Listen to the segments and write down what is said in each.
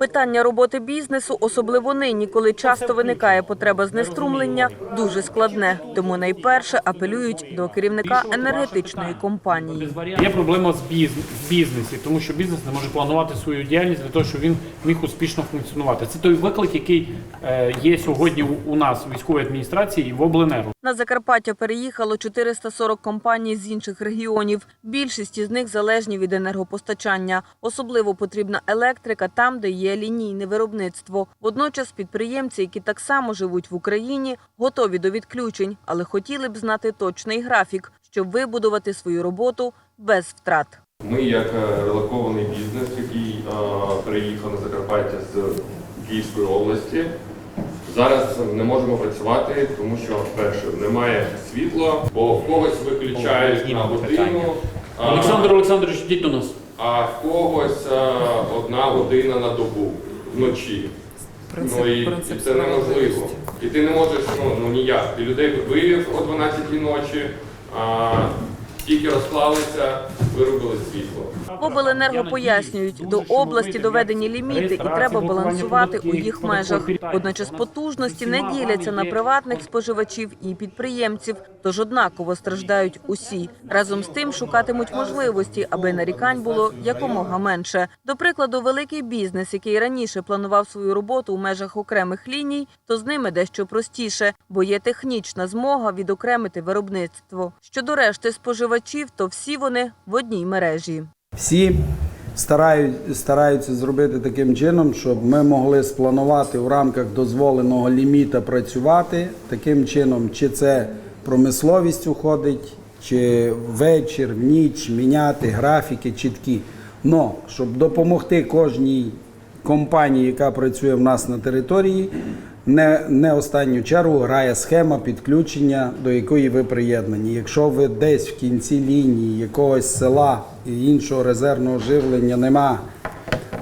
Питання роботи бізнесу, особливо нині, коли часто виникає потреба знеструмлення, дуже складне. Тому найперше апелюють до керівника енергетичної компанії. Є проблема з бізнесі, тому що бізнес не може планувати свою діяльність для того, щоб він міг успішно функціонувати. Це той виклик, який е, є сьогодні у нас у військовій адміністрації і в обленерго. На Закарпаття переїхало 440 компаній з інших регіонів. Більшість із них залежні від енергопостачання. Особливо потрібна електрика там, де є лінійне виробництво. Водночас підприємці, які так само живуть в Україні, готові до відключень, але хотіли б знати точний графік, щоб вибудувати свою роботу без втрат. Ми, як е, релокований бізнес, який е, переїхав на Закарпаття з Київської області, зараз не можемо працювати, тому що перше немає світла, бо в когось виключають на годину, а, Олександр Олександрович, йдіть до нас. а в когось е, одна година на добу вночі. ну і, і це неможливо. І ти не можеш ну, ну ніяк. Ти людей вивів о 12 ночі, а тільки розклалися, вирубили світло. Обленерго пояснюють, до області доведені ліміти, і треба балансувати у їх межах. Водночас потужності не діляться на приватних споживачів і підприємців, тож однаково страждають усі. Разом з тим шукатимуть можливості, аби нарікань було якомога менше. До прикладу, великий бізнес, який раніше планував свою роботу у межах окремих ліній, то з ними дещо простіше, бо є технічна змога відокремити виробництво. Щодо решти споживачів, то всі вони в одній мережі. Всі старають, стараються зробити таким чином, щоб ми могли спланувати в рамках дозволеного ліміта працювати. Таким чином, чи це промисловість уходить, чи вечір, ніч міняти графіки чіткі. Но щоб допомогти кожній компанії, яка працює в нас на території, не, не останню чергу грає схема підключення, до якої ви приєднані. Якщо ви десь в кінці лінії якогось села і іншого резервного живлення нема,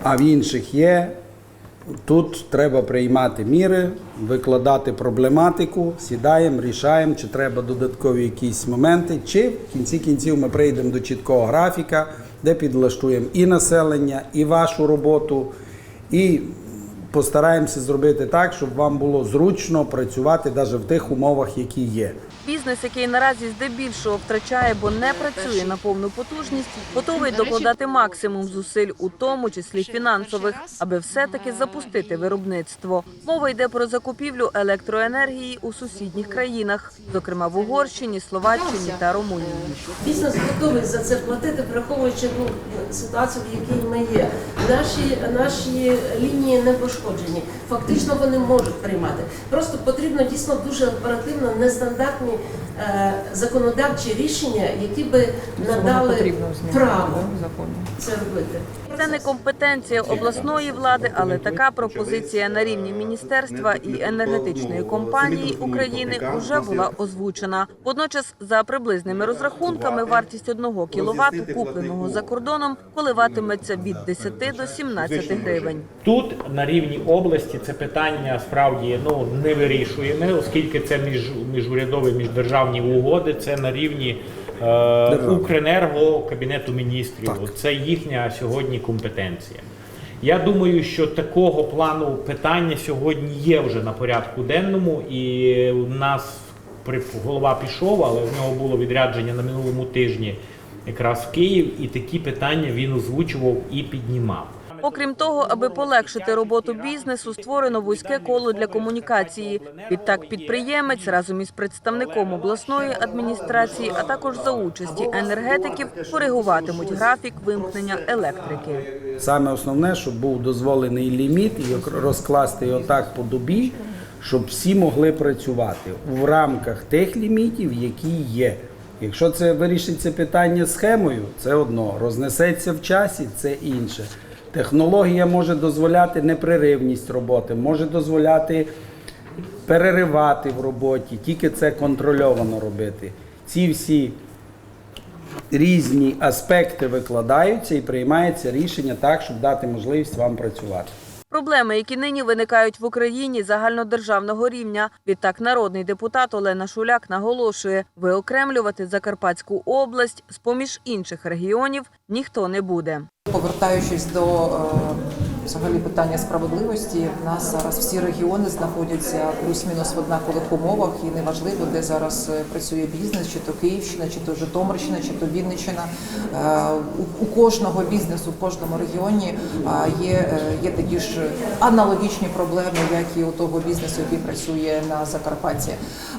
а в інших є, тут треба приймати міри, викладати проблематику, сідаємо, рішаємо, чи треба додаткові якісь моменти, чи в кінці кінців ми прийдемо до чіткого графіка, де підлаштуємо і населення, і вашу роботу, і постараємося зробити так, щоб вам було зручно працювати навіть в тих умовах, які є. Бізнес, який наразі здебільшого втрачає, бо не працює на повну потужність, готовий докладати максимум зусиль, у тому числі фінансових, аби все-таки запустити виробництво. Мова йде про закупівлю електроенергії у сусідніх країнах, зокрема в Угорщині, Словаччині та Румунії. Бізнес готовий за це платити, враховуючи ну, ситуацію, в якій ми є. Наші, наші лінії не пошкоджені. Фактично вони можуть приймати. Просто потрібно дійсно дуже оперативно нестандартні законодавчі рішення, які би надали право це робити. Це не компетенція обласної влади, але така пропозиція на рівні міністерства і енергетичної компанії України вже була озвучена. Водночас, за приблизними розрахунками, вартість одного кіловату, купленого за кордоном, коливатиметься від 10 до 17 гривень. Тут на рівні області це питання справді ну не вирішуємо, оскільки це між міжурядові міждержавні угоди. Це на рівні Укренерго Кабінету міністрів. Це їхня сьогодні компетенція. Я думаю, що такого плану питання сьогодні є вже на порядку денному, і у нас голова пішов, але в нього було відрядження на минулому тижні якраз в Київ, і такі питання він озвучував і піднімав. Окрім того, аби полегшити роботу бізнесу, створено вузьке коло для комунікації. Відтак підприємець разом із представником обласної адміністрації, а також за участі енергетиків, коригуватимуть графік вимкнення електрики. Саме основне, щоб був дозволений ліміт і розкласти його так по добі, щоб всі могли працювати в рамках тих лімітів, які є. Якщо це вирішиться питання схемою, це одно. Рознесеться в часі, це інше. Технологія може дозволяти непреривність роботи, може дозволяти переривати в роботі, тільки це контрольовано робити. Ці всі різні аспекти викладаються і приймається рішення так, щоб дати можливість вам працювати. Проблеми, які нині виникають в Україні загальнодержавного рівня. Відтак, народний депутат Олена Шуляк наголошує, виокремлювати Закарпатську область з поміж інших регіонів ніхто не буде. Повертаючись до е, взагалі питання справедливості. В нас зараз всі регіони знаходяться плюс-мінус в однакових умовах, і неважливо, де зараз е, працює бізнес, чи то Київщина, чи то Житомирщина, чи то Вінниччина. Е, У, кожного бізнесу, в кожному регіоні е, є, є такі ж аналогічні проблеми, як і у того бізнесу, який працює на Закарпатті.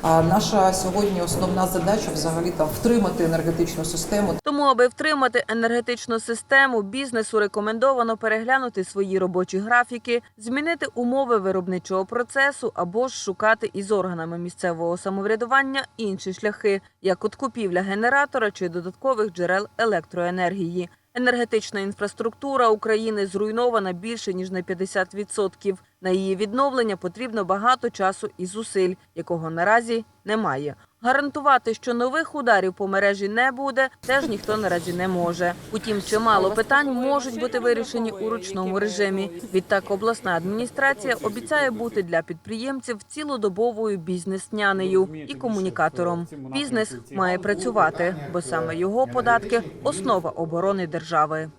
Наша сьогодні основна задача взагалі там втримати енергетичну систему. Тому, аби втримати енергетичну систему, бізнесу рекомендовано переглянути робочі графіки, змінити умови виробничого процесу або ж шукати із органами місцевого самоврядування інші шляхи, як от купівля генератора чи додаткових джерел електроенергії. Енергетична інфраструктура України зруйнована більше ніж на 50%. На її відновлення потрібно багато часу і зусиль, якого наразі немає. Гарантувати, що нових ударів по мережі не буде, теж ніхто наразі не може. Утім, чимало питань можуть бути вирішені у ручному режимі. Відтак, обласна адміністрація обіцяє бути для підприємців цілодобовою бізнес-нянею і комунікатором. Бізнес має працювати, бо саме його податки основа оборони держави.